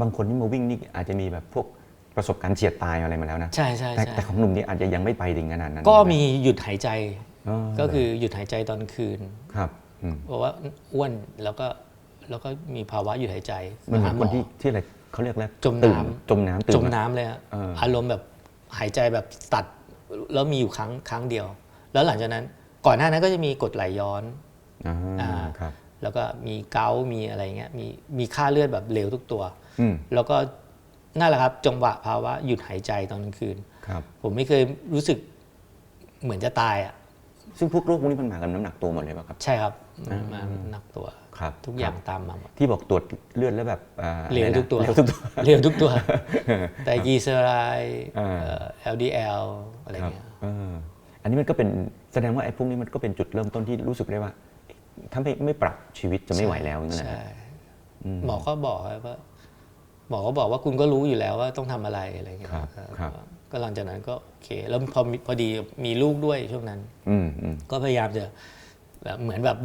บางคนที่มาวิ่งนี่อาจจะมีแบบพวกประสบการณ์เฉียดตายอะไรมาแล้วนะใช่ใช่แต่ใช่แต่ของหนุ่มนี่อาจจะยังไม่ไปถึงขนาดนั้นก็มีหยุดหายใจอ๋อก็คือหยุดหายใจตอนคืน ครับอืมเพราะว่าอ้วนแล้วก็แล้วก็มีภาวะหยุดหายใจมันเหมือนหาคนที่ที่อะไรเขาเรียกแล้วจมตื่น้ำจมน้ำตื่นจมมาน้ำเลยฮะเอออ อารมณ์แบบหายใจแบบตัดแล้วมีอยู่ครั้งครั้งเดียว แล้วหลังจากนั้นก่อนหน้านั้นก็จะมีกรดไหลย้อน อ่าอ่า ครับ แล้วก็มีเกาต์มีอะไรเงี้ยมีมีค่าเลือดแบบเหลวทุกตัว อืม แล้วก็นั่นแหละครับจังหวะภาวะหยุดหายใจตอนกลางคืน ครับ ผมไม่เคยรู้สึกเหมือนจะตายอะซึ่งพวกโรคพวกนี้มันมากับน้ำหนักตัวหมดเลยป่ะครับ ใช่ครับมาหนักตัว ครับทุกอย่างครับตามมาหมดที่บอกตรวจเลือดแล้วแบบอ่าเหลวอะไรนะทุกตัว เหลวทุกตัวเรียวทุกตัวแต่ยีเซอไรด์อ่าเอ่อ LDL อะไรครับเงี้ย เอออันนี้มันก็เป็นแสดงว่าไอ้พวกนี้มันก็เป็นจุดเริ่มต้นที่รู้สึกได้ว่า ถ้าไม่ไม่ปรับชีวิตจะไม่ไหวแล้วนั่นแหละใช่หมอก็บอกว่า หมอก็บอกว่าคุณก็รู้อยู่แล้วว่าต้องทำอะไรอะไรเงี้ยครับเออครับก็หลังจากนั้นก็โอเค แล้วพอมีพอดีมีลูกด้วยช่วงนั้น อืมอืมก็พยายามจะแบบเหมือนแบบ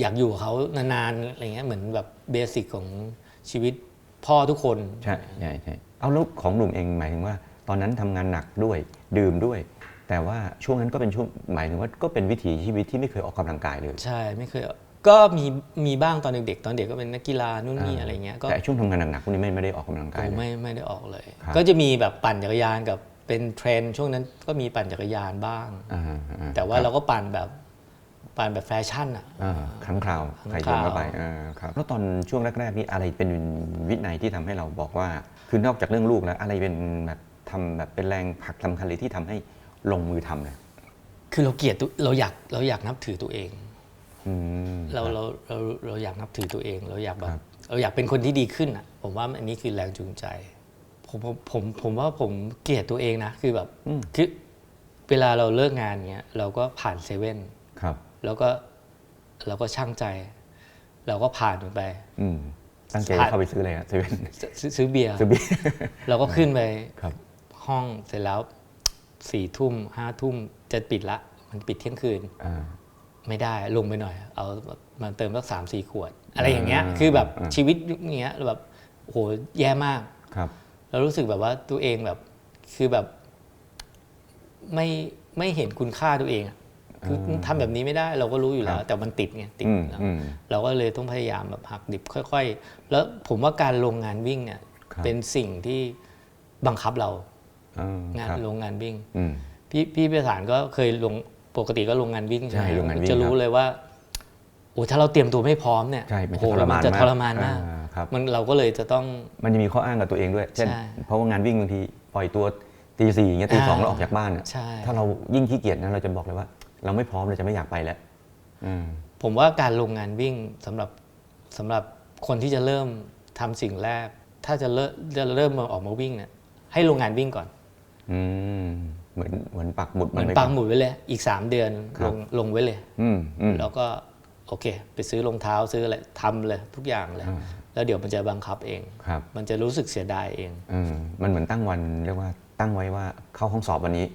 อยากอยู่กับเขานานๆอะไรเงี้ยเหมือนแบบเบสิกของชีวิตพ่อทุกคน ใช่ใช่ใช่เอาแล้วของหนุ่มเองหมายถึงว่า ตอนนั้นทำงานหนักด้วย ดื่มด้วย แต่ว่าช่วงนั้นก็เป็นช่วงหมายถึงว่าก็เป็นวิถีชีวิตที่ไม่เคยออกกำลังกายเลย ใช่ไม่เคยก็มีมีบ้างตอนเด็กๆ ตอนเด็กก็เป็นนักกีฬานู่นนี่อ่าอะไรเงี้ยก็แต่ช่วงทำงานหนักๆพวกนี้ไม่ไม่ได้ออกกำลังกายโอ้เลยไม่ไม่ได้ออกเลยครับก็จะมีแบบปั่นจักรยานกับเป็นเทรนด์ช่วงนั้นก็มีปั่นจักรยานบ้างอ่าอ่แต่ว่าคบเราก็ปั่นแบบปั่นแบบแฟชั่นอะอ่าครั้งคราวครั้งใครคชราววนเข้าไปอ่าครับแล้วตอนช่วงแรกๆนี่อะไรเป็นวินัยที่ทำให้เราบอกว่า คือนอกจากเรื่องลูกแล้วอะไรเป็นแบบทำแบบเป็นแรงผลักสำคัญเลยที่ทำให้ ลงมือทำเลยคือเราเกลียดตัวเราอยากเราอยากนับถือตัวเอง อืม เราเราเราเราอยากนับถือตัวเอง เราอยากแบครับ บเราอยากเป็นคนที่ดีขึ้นอะ ผมว่าอันนี้คือแรงจูงใจ ผมผมผมผมว่าผมเกลียดตัวเองนะ คือแบบคือเวลาเราเลิกงานเงี้ยเราก็ผ่านเซเว่นครับ แล้วก็เราก็ช่างใจ เราก็ผ่านมันไป อืม ตั้งใจผ่านเข้าไปซื้ออะไรอะเซเว่นซื้อซื้อเบียร์ซื้อเบียร์ เราก็ขึ้นไปครับ ห้องเสร็จแล้ว สี่ทุ่มห้าทุ่มจะปิดละ มันปิดเที่ยงคืนอ่าไม่ได้ลงไปหน่อย เอามาเติมสักสามสี่ขวด อะไรอย่างเงี้ยอ่าคือแบบอ่าชีวิตยุคเนี้ยแบบโอ้โหแย่มากครับแล้วรู้สึกแบบว่าตัวเองแบบคือแบบ ไม่ไม่เห็นคุณค่าตัวเองอะคือทำแบบนี้ไม่ได้เราก็รู้อยู่แล้วครับแต่มันติดไงติดอืมแล้วอืมเราก็เลยต้องพยายามแบบหักดิบค่อย ๆ แล้วผมว่าการลงงานวิ่งเนี่ยครับเป็นสิ่งที่บังคับเราอ่า งานครับลงงานวิ่งอืมพี่พี่ประสานก็เคยลงปกติก็ลงงานวิ่งใช่ไหมลงงานวิ่งจะรู้ครับเลยว่าโอ้ถ้าเราเตรียมตัวไม่พร้อมเนี่ยใช่มันโอ้จะโหทรมานมันจะมากทรมานมากอ่าครับมันเราก็เลยจะต้องมันจะมีข้ออ้างกับตัวเองด้วยเช่นใช่เพราะว่างานวิ่งบางทีปล่อยตัวตีสี่อย่างเงี้ยตีสองอ่าเราออกจากบ้านอะใช่ถ้าเรายิ่งขี้เกียจนะเราจะบอกเลยว่า เราไม่พร้อมเราจะไม่อยากไปแล้วอืมผมว่าการลงงานวิ่งสำหรับสำหรับคนที่จะเริ่มทำสิ่งแรก ถ้าจะเริ่มจะเริ่มมาออกมาวิ่งเนี่ยให้ลงงานวิ่งก่อน อืมเหมือนเหมือนปักหมุดเหมือนไว้ปังก่หมุดไว้เลย อีก 3 เดือนครัลบงลงไว้เลยอืมอืมแล้วก็โอเค ไปซื้อรองเท้าซื้ออะไรทำเลยทุกอย่างเลยอ่าแล้วเดี๋ยวมันจะบังคับเองครับมันจะรู้สึกเสียดายเองอืมมันเหมือนตั้งวันเรียกว่าตั้งไว้ว่าเข้าห้องสอบวันนี้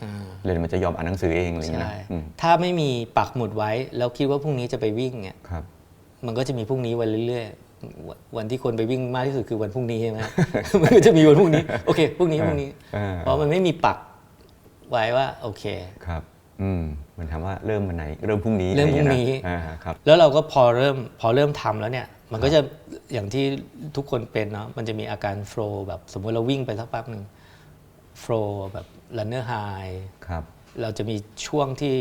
เลยมันจะยอมอ่านหนังสือเองอะไรอย่างเงี้ยใช่นะอืมถ้าไม่มีปักหมุดไว้แล้วคิดว่าพรุ่งนี้จะไปวิ่งเนี่ยครับมันก็จะมีพรุ่งนี้วันเรื่อยๆ วันวันที่คนไปวิ่งมากที่สุดคือวันพรุ่งนี้ใช่ไหมมันก็จะมีวันพรุ่งนี้ โอเคพรุ่งนี้พรุ่งนี้อ่าเพราะมันไม่มีปักไว้ว่าโอเคครับ อืมมันถามว่าเริ่มวันไหน เริ่มพรุ่งนี้เริ่มพรุ่งอะไอย่านี้เยะอ่าครับ แล้วเราก็พอเริ่มพอเริ่มทำแล้วเนี่ย มันก็จะอย่างที่ทุกคนเป็นเนาะมันจะมีอาการโฟล์แบบสมมติเราวิ่งไปสักแป๊บหนึ่งโฟล์แบบ runner high ครับเราจะมีช่วงที่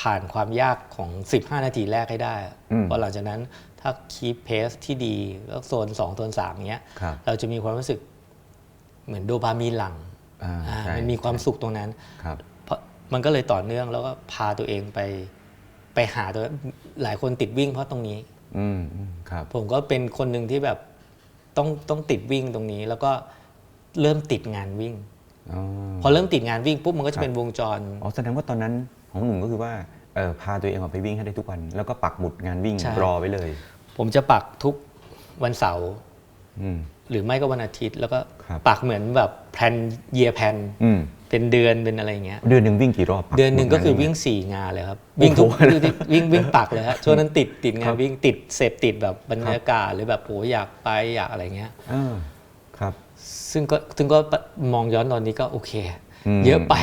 ผ่านความยากของ 15 นาทีแรกให้ได้อืมพอหลังจากนั้น ถ้าคีปเพสที่ดีแล้วโซน 2 โซน3อย่างเงี้ยครับเราจะมีความรู้สึกเหมือนโดปามีนหลังอ่าอ่าใช่มันมีความสุขตรงนั้นครับเพราะมันก็เลยต่อเนื่องแล้วก็พาตัวเองไปไปหาตัวหลายคนติดวิ่งเพราะตรงนี้อืมอืมครับผมก็เป็นคนหนึ่งที่แบบต้องต้องติดวิ่งตรงนี้ แล้วก็เริ่มติดงานวิ่งอ๋อพอเริ่มติดงานวิ่งปุ๊บมันก็จะเป็นวงจรอ๋อแสดงว่าตอนนั้นของหนุ่มก็คือว่าเออพาตัวเองออกไปวิ่งให้ได้ทุกวัน แล้วก็ปักหมุดงานวิ่งใช่รอไว้เลย ผมจะปักทุกวันเสาร์อืม หรือไม่ก็วันอาทิตย์ แล้วก็ครับ ปักเหมือนแบบแพลนเยียแพนอืมเป็นเดือนเป็นอะไรอย่างเงี้ย เดือนหนึ่งวิ่งกี่รอบปั เดือนหนึ่งก็คือวิ่งาสี่งานเลยครับ วิ่งทุกโอ้โหวิ่งวิ่งปักเลยฮะช่วงนั้นติดติดงาครันบวิ่งติดเสพติดแบบบรรยากาศหรือแบบโอ้อยากไปอยากอะไรเงี้ยเออครับ ซึ่งก็ซึ่งก็มองย้อนตอนนี้ก็โอเคอืม เยอะไป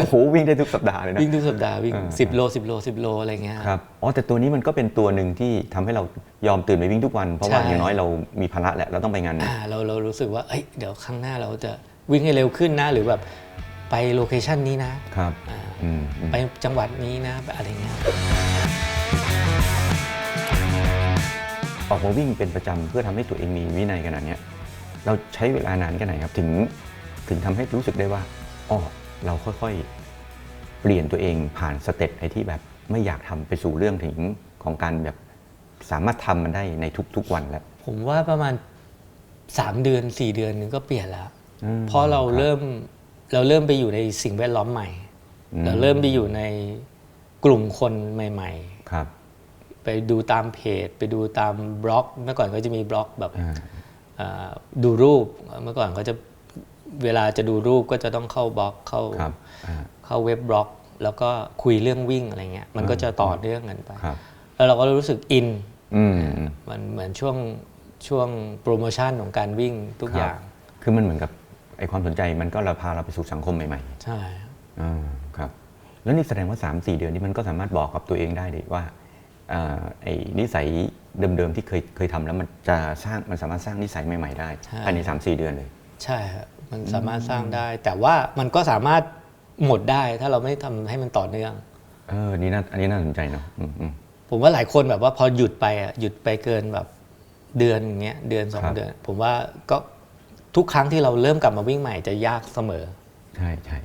โอ้โหวิ่งได้ทุกสัปดาห์เลยนะวิ่งทุกสัปดาห์วิ่งอ่าสิบโลสิบโลสิบโลอะไรเงี้ยครับอ๋อแต่ตัวนี้มันก็เป็นตัวหนึ่งที่ทำให้เรายอมตื่นไปวิ่งทุกวัน เพราะว่าใช่อย่างน้อยเรามีภาระแหละเราต้องไปงานหนักอ่าเราเรารู้สึกว่าเอ้ยเดี๋ยวข้างหน้าเราจะวิ่งให้เร็วขึ้นนะหรือแบบไปโลเคชันนี้นะครับอ่าอืมอืมไปจังหวัดนี้นะอะไรเงี้ยออกมาวิ่งเป็นประจำเพื่อทำให้ตัวเองมีวินัยขนาดเนี้ยเราใช้เวลานานแค่ไหนครับ ถึงถึงทำให้รู้สึกได้ว่า อ๋อเราค่อยๆ เปลี่ยนตัวเองผ่านสเต็ปไอ้ที่แบบไม่อยากทำไปสู่เรื่องถึงของการแบบสามารถทำมันได้ในทุกๆวันแล้ว ผมว่าประมาณ3เดือน4เดือนนึงก็เปลี่ยนแล้วอืมเพราะเราครับเริ่มเราเริ่มไปอยู่ในสิ่งแวดล้อมใหม่อืมเราเริ่มไปอยู่ในกลุ่มคนใหม่ครับๆไปดูตามเพจ ไปดูตามบล็อก เมื่อก่อนก็จะมีบล็อกแบบอ่าอ่าดูรูป เมื่อก่อนเขาจะ เวลาจะดูรูปก็จะต้องเข้าบล็อกเข้าครับอ่า เข้าเว็บบล็อก แล้วก็คุยเรื่องวิ่งอะไรเงี้ยมันก็จะต่อเนื่องกันไป ครับ แล้วเราก็รู้สึกอินอืม มันเหมือนช่วงช่วงโปรโมชั่นของการวิ่งทุกครับ อย่าง คือมันเหมือนกับไอความสนใจมันก็เราพาเราไปสู่สังคมใหม่ใช่ ๆอ่าครับ แล้วนี่แสดงว่า 3 4 เดือนนี้มันก็สามารถบอกกับตัวเองได้เลยว่าอ่าไอ้นิสัยเดิมๆที่เคยเคยทำแล้วมันจะสร้างมันสามารถสร้างนิสัยใหม่ๆได้ภายใน3 4 เดือนเลย ใช่ครับมันสามารถสร้างได้ แต่ว่ามันก็สามารถหมดได้ถ้าเราไม่ทำให้มันต่อเนื่อง เออนี่น่าอันนี้น่าสนใจเนาะอืมอืม ผมว่าหลายคนแบบว่าพอหยุดไปอะหยุดไปเกินแบบเดือนอย่างเงี้ยเดือนสองครับ เดือน ผมว่าก็ทุกครั้งที่เราเริ่มกลับมาวิ่งใหม่จะยากเสมอ ใช่ใช่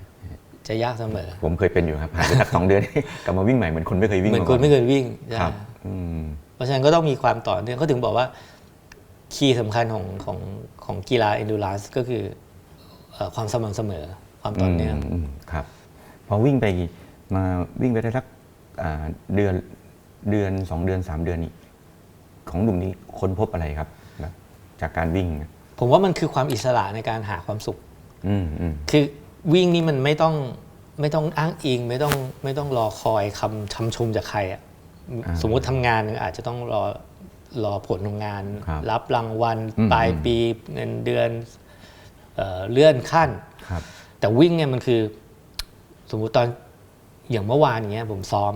จะยากเสมอ ผมเคยเป็นอยู่ครับหายไปสักสองเดือน กลับมาวิ่งใหม่เหมือนคนไม่เคยวิ่งเหมือนมาคก่นไม่เคยวิ่งใช่ครับ อืม เพราะฉะนั้นก็ต้องมีความต่อเนื่องเขาถึงบอกว่า คีย์สำคัญของของของกีฬา endurance ก็คือเอ่อความสม่ำเสมอความต่อเนื่องมมครับพอวิ่งไปมาวิ่งไปได้สักอ่าเดือนเดือนสองเดือนสามเดือนนี้ของหนุ่มนี้ค้นพบอะไรครับแบบจากการวิ่งนะผมว่ามันคือความอิสระในการหาความสุขอืมอืมคือวิ่งนี่มันไม่ต้องไม่ต้องอ้างอิง ไม่ต้องไม่ต้องรอคอยคำคำชมจากใครอะสมมุติทำงานอาจจะต้องรอ รอผลของงานครับรับรางวัลอืมปลายปีเงินเดือนเอ่อเลื่อนขั้นครับแต่วิ่งเนี่ยมันคือสมมุติตอนอย่างเมื่อวานอย่างเงี้ยผมซ้อม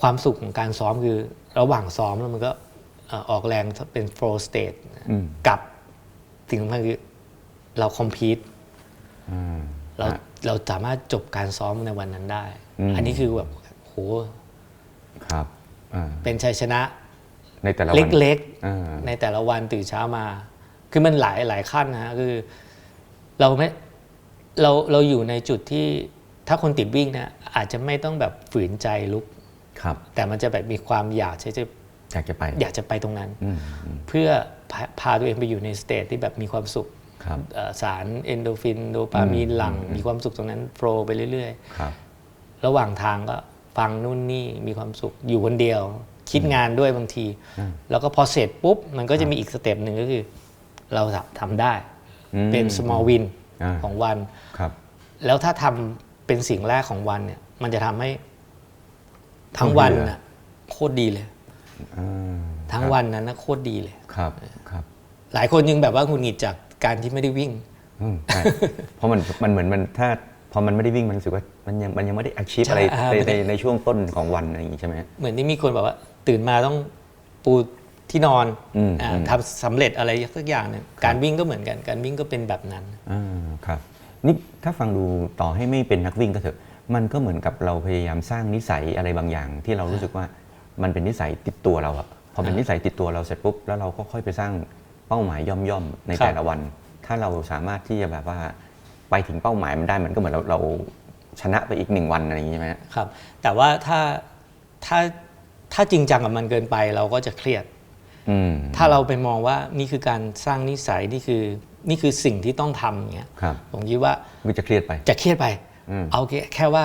ความสุขของการซ้อมคือระหว่างซ้อมแล้วมันก็เอ่อออกแรงเป็น flow state อืมกับสิ่งสำคัญคือเรา compete อ่าเราฮะเราสามารถจบการซ้อมในวันนั้นได้อืมอันนี้คือแบบโหครับอ่าเป็นชัยชนะ ในแต่ละวันเล็กอ่าๆในแต่ละวันตื่นเช้ามา คือมันหลายหลายขั้นนะฮะคือ เราไม่เราเราอยู่ในจุดที่ถ้าคนติดวิ่งเนะอาจจะไม่ต้องแบบฝืนใจลุกครับ แต่มันจะแบบมีความอยากที่จะอยากจะไป อยากจะไปตรงนั้นอืมอืมเพื่อพาพาตัวเองไปอยู่ในสเตทที่แบบมีความสุขครับเอ่อสารเอนโดฟินโดปามีนอืมหลั่งอืมมีความสุขตรงนั้นโฟลว์ไปเรื่อยครับๆระหว่างทางก็ฟังนู่นนี่มีความสุขอยู่คนเดียว คิดงานด้วยบางทีอืมแล้วก็พอเสร็จปุ๊บ มันก็จะมีอีกสเต็ปหนึ่งก็คือ เราทำได้อืมเป็น small win อ่าของวันครับ แล้วถ้าทำเป็นสิ่งแรกของวันเนี่ย มันจะทำให้ทั้งวันเบื่อน่ะโคตรดีเลยอ่าทั้งวันนั้นนะโคตรดีเลยครับครับ หลายคนยังแบบว่าหงุดหงิดจากการที่ไม่ได้วิ่งอืมใช่เพราะมันมันเหมือนมันถ้า พอมันไม่ได้วิ่งมันรู้สึกว่ามันยังมันยังไม่ได้ achieve ใช่อะไรอ่า ในไม่ได้ในในช่วงต้นของวันอะไรอย่างงี้ใช่ไหมเหมือนที่มีคนบอกว่า ตื่นมาต้องปูที่นอนอืมอ่าอืม ทำสำเร็จอะไรสักอย่างหนึ่งการวิ่งก็เหมือนกัน การวิ่งก็เป็นแบบนั้น อ่าครับนี่ถ้าฟังดูต่อให้ไม่เป็นนักวิ่งก็เถอะ มันก็เหมือนกับเราพยายามสร้างนิสัยอะไรบางอย่าง ที่เรารู้สึกว่ามันเป็นนิสัยติดตัวเราอะพอเป็นนิสัยติดตัวเราเสร็จปุ๊บแล้วเราก็ค่อยไปสร้างเป้าหมายย่อมย่อมๆในครับ แต่ละวัน ถ้าเราสามารถที่จะแบบว่า ไปถึงเป้าหมายมันได้มันก็เหมือนเราเราชนะไปอีกหนึ่งวันอะไรอย่างงี้ใช่ไหมฮะครับ แต่ว่าถ้าถ้าถ้าจริงจังกับมันเกินไปเราก็จะเครียดอืมถ้าเราไปมองว่านี่คือการสร้างนิสัยนี่คือนี่คือสิ่งที่ต้องทำอย่างเงี้ยครับผมคิดว่ามันจะเครียดไป จะเครียดไปอืมเอาแค่แค่ว่า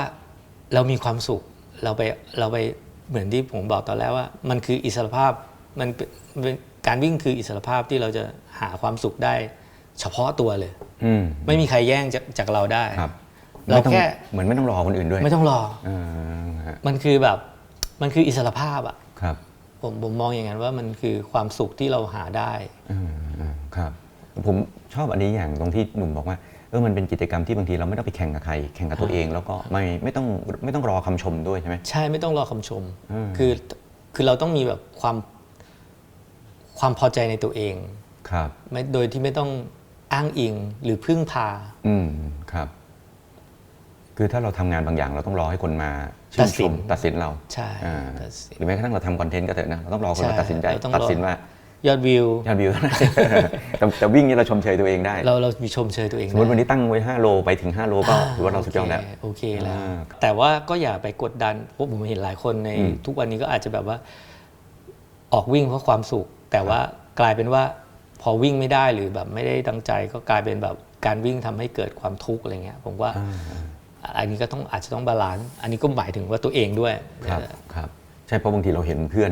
เรามีความสุขเราไปเราไปเหมือนที่ผมบอกตอนแรกว่า มันคืออิสรภาพมันเป็นเป็นการวิ่งคืออิสรภาพที่เราจะหาความสุขได้ เฉพาะตัวเลยอืม ไม่มีใครแย่งจากจากเราได้ครับเราไม่ต้องแค่เหมือนไม่ต้องรอคนอื่นด้วย ไม่ต้องรออ่าฮะมันคือแบบมันคืออิสรภาพอะครับผมผมมองอย่างนั้นว่ามันคือความสุขที่เราหาได้อ่าอ่าครับ ผมชอบอันนี้อย่างตรงที่หนุ่มบอกว่าเออมันเป็นกิจกรรมที่บางทีเราไม่ต้องไปแข่งกับใคร แข่งกับตัวเองแล้วก็ไม่ไม่ต้องไม่ต้องรอคำชมด้วยใช่ไหมใช่ไม่ต้องรอคำชมอืมคือคือเราต้องมีแบบความความพอใจในตัวเองครับไม่โดยที่ไม่ต้อง อ้างอิงหรือพึ่งพา อืมครับ คือถ้าเราทำงานบางอย่างเราต้องรอให้คนมาตัชื่นชดสินมตัดสินเราใช่อ่าตัดสิน หรือแม้กระทั่งเราทำคอนเทนต์ก็เถอะนะเราต้องรอคนมาใช่ตัดสินใจเราต้องรอ ตัดสินว่ายอดวิว ยอดวิวแต่แต่วิ่งนี่เราชมเชยตัวเองได้เราเรามีชมเชยตัวเองสมมติวันได้นี้ตั้งไว้5โลไปถึง5โลก็ถือว่าเราสุดยอดแล้ว โอเคโอเคแล้ว อ่าแต่ว่าก็อย่าไปกดดันเพราะผมเห็นหลายคนในอืม ทุกวันนี้ก็อาจจะแบบว่า ออกวิ่งเพราะความสุข แต่ว่ากลายเป็นว่า พอวิ่งไม่ได้หรือแบบไม่ได้ตั้งใจก็กลายเป็นแบบการวิ่งทำให้เกิดความทุกข์อะไรเงี้ยผมว่าอันนี้ก็ต้องอาจจะต้องบาลานซ์อันนี้ก็หมายถึงว่าตัวเองด้วยครับครับใช่เพราะบางทีเราเห็นเพื่อน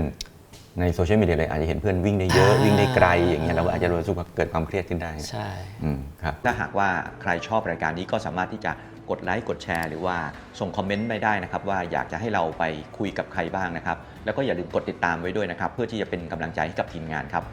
ในโซเชียลมีเดียเลยอาจจะเห็นเพื่อนวิ่งได้เยอะอ่าวิ่งได้ไกลอย่างเงี้ยเราก็อาจจะรู้สึกว่าเกิดความเครียดขึ้นได้ใช่อืมครับถ้าหากว่าใครชอบรายการนี้ก็สามารถที่จะกดไลค์กดแชร์ หรือว่าส่งคอมเมนต์ไปได้นะครับ ว่าอยากจะให้เราไปคุยกับใครบ้างนะครับ แล้วก็อย่าลืมกดติดตามไว้ด้วยนะครับ เพื่อที่จะเป็นกำลังใจให้กับทีมงานครับ